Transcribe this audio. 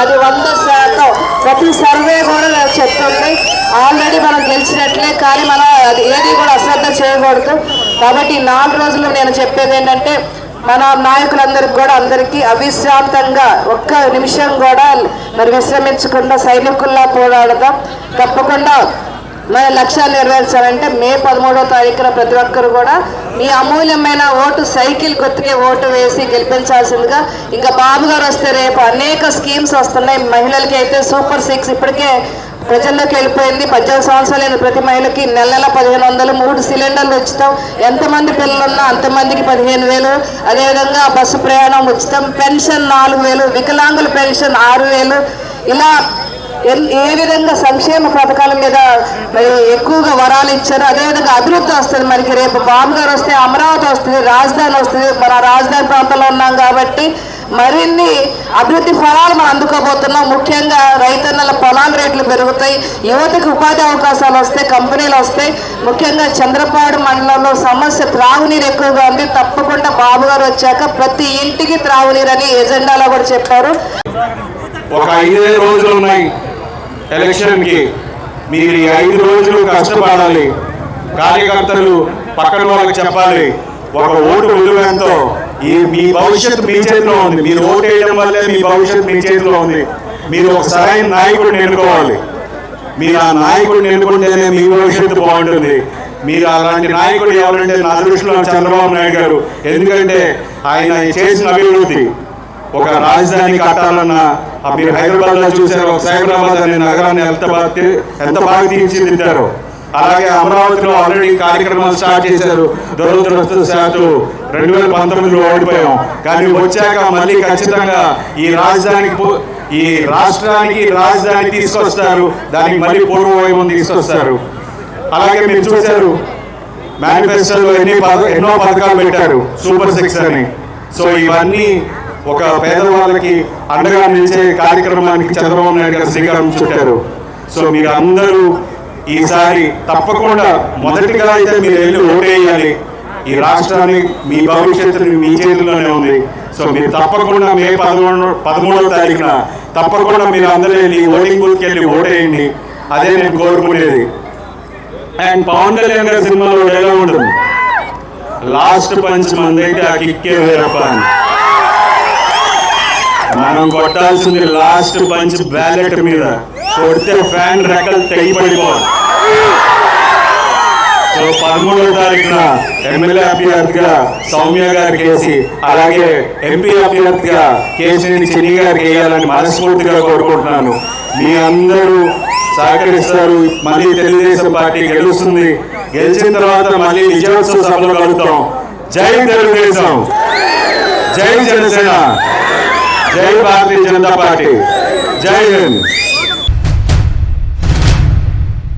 అది వంద శాతం. ప్రతి సర్వే కూడా చెప్తుంది. ఆల్రెడీ మనం గెలిచినట్లే కానీ మనం అది ఏది కూడా అశ్రద్ధ చేయకూడదు. కాబట్టి నాలుగు రోజులు నేను చెప్పేది ఏంటంటే మన నాయకులందరికీ కూడా అందరికీ అవిశ్రాంతంగా ఒక్క నిమిషం కూడా మరి విశ్రమించకుండా సైనికుల్లా పోరాడదాం. తప్పకుండా మన లక్ష్యాలు నెరవేర్చాలంటే మే పదమూడో తారీఖున ప్రతి ఒక్కరు కూడా మీ అమూల్యమైన ఓటు సైకిల్ గుర్తుకే ఓటు వేసి గెలిపించాల్సిందిగా. ఇంకా బాబు గారు వస్తే రేపు అనేక స్కీమ్స్ వస్తున్నాయి. మహిళలకి అయితే సూపర్ సిక్స్ ఇప్పటికే ప్రజల్లోకి వెళ్ళిపోయింది. పద్దెనిమిది సంవత్సరాలైన ప్రతి మహిళకి నెల నెల పదిహేను వందలు మూడు సిలిండర్లు ఉచితం. ఎంతమంది పిల్లలున్నా అంతమందికి పదిహేను వేలు. అదేవిధంగా బస్సు ప్రయాణం ఉచితం. పెన్షన్ నాలుగు వేలు వికలాంగుల పెన్షన్ ఆరు వేలు. ఇలా ఏ విధంగా సంక్షేమ పథకాల మీద మరి ఎక్కువగా వరాలు ఇచ్చారు అదేవిధంగా అభివృద్ధి వస్తుంది మనకి. రేపు బాబు గారు వస్తే అమరావతి వస్తుంది రాజధాని వస్తుంది మన రాజధాని ప్రాంతంలో ఉన్నాం కాబట్టి మరిన్ని అభివృద్ధి ఫలాలు మనం అందుకోబోతున్నాం. ముఖ్యంగా రైతన్నల పొలాల రేట్లు పెరుగుతాయి యువతకు ఉపాధి అవకాశాలు వస్తాయి కంపెనీలు వస్తాయి ముఖ్యంగా చంద్రపాడు మండలంలో సమస్య త్రాగునీరు ఎక్కువగా ఉంది. తప్పకుండా బాబు గారు వచ్చాక ప్రతి ఇంటికి త్రాగునీరు అని ఎజెండాలో కూడా చెప్పారు. ఒక ఐదే రోజులు ఉన్నాయి. ఎలక్షన్కి మీరు ఈ ఐదు రోజులు కష్టపడాలి. కార్యకర్తలు పక్కన వాళ్ళకి చెప్పాలి ఒక ఓటు విలువ ఎంతో? ఈ మీ భవిష్యత్తు మీ చేతిలో ఉంది. మీరు ఓటు వేయడం వల్లే మీ భవిష్యత్తు మీ చేతిలో ఉంది. మీరు ఒక సరైన నాయకుడిని ఎన్నుకోవాలి. మీరు ఆ నాయకుడిని ఎన్నుకుంటేనే మీ భవిష్యత్తు బాగుంటుంది. మీరు అలాంటి నాయకుడు ఎవరంటే నా దృష్టిలో చంద్రబాబు నాయుడు గారు. ఎందుకంటే ఆయన చేసిన అభివృద్ధి ఒక రాజధాని కట్టాలన్నా మీరు హైదరాబాద్లో చూసారు సైబరాబాద్ అనే నగరాన్ని ఎంత బాగా ఎంత బాగా తీర్చిదిద్దారు. అలాగే అమరావతిలో ఆల్రెడీ కార్యక్రమాలు స్టార్ట్ చేశారు. దురదృష్టవశాత్తు రెండు వేల పంతొమ్మిదిలో ఓడిపోయాం. కానీ వచ్చాక మళ్ళీ ఖచ్చితంగా ఈ రాజధానికి ఈ రాష్ట్రానికి రాజధాని తీసుకొస్తారు. దానికి మళ్ళీ పూర్వ వైభవం తీసుకొస్తారు. అలాగే మీరు చూశారు మేనిఫెస్టోలో ఎన్ని ఎన్నో పథకాలు పెట్టారు. సూపర్ సిక్స్ అని. సో ఇవన్నీ ఒక పేదవాళ్ళకి అండగా నిలిచే కార్యక్రమానికి చంద్రబాబు నాయుడు గారు శ్రీకారం చుట్టారు. సో మీరు అందరూ ఈసారి తప్పకుండా మొదటిగా అయితే మీరు వెళ్ళి ఓటేయాలి. ఈ రాష్ట్రాన్ని మీ భవిష్యత్తు మీ చేతిలోనే ఉంది. సో మీరు తప్పకుండా మే పదమూడు పదమూడవ తారీఖున తప్పకుండా మీరు అందరూ వెళ్ళి ఓటింగ్ బూత్కి వెళ్ళి ఓటేయండి. అదే నేను కోరుకునేది. అండ్ పవన్ కళ్యాణ్ గారి సినిమాలో ఎలా ఉంటుంది. లాస్ట్ పంచ్ మంది అయితే ఆ కిక్కే వేరప్ప అని. మనం కొట్టాల్సింది లాస్ట్ పంచ్ బ్యాలెట్ మీద. కొడితే ఫ్యాన్ రెక్కలు తెగి సో పదమూడవ తారీఖున ఎమ్మెల్యే అభ్యర్థిగా సౌమ్య గారికి వేసి అలాగే ఎంపీ అభ్యర్థిగా కేసీని చెన్ని గారికి వేయాలని మనస్ఫూర్తిగా కోరుకుంటున్నాను. మీ అందరూ సహకరిస్తారు. మళ్ళీ తెలుగుదేశం పార్టీ గెలుస్తుంది. గెలిచిన తర్వాత మళ్ళీ విజయోత్సవ సభలో కలుగుతాం జై తెలుగుదేశం. జై జనసేన. జై భారతీయ జనతా పార్టీ. జై హింద్.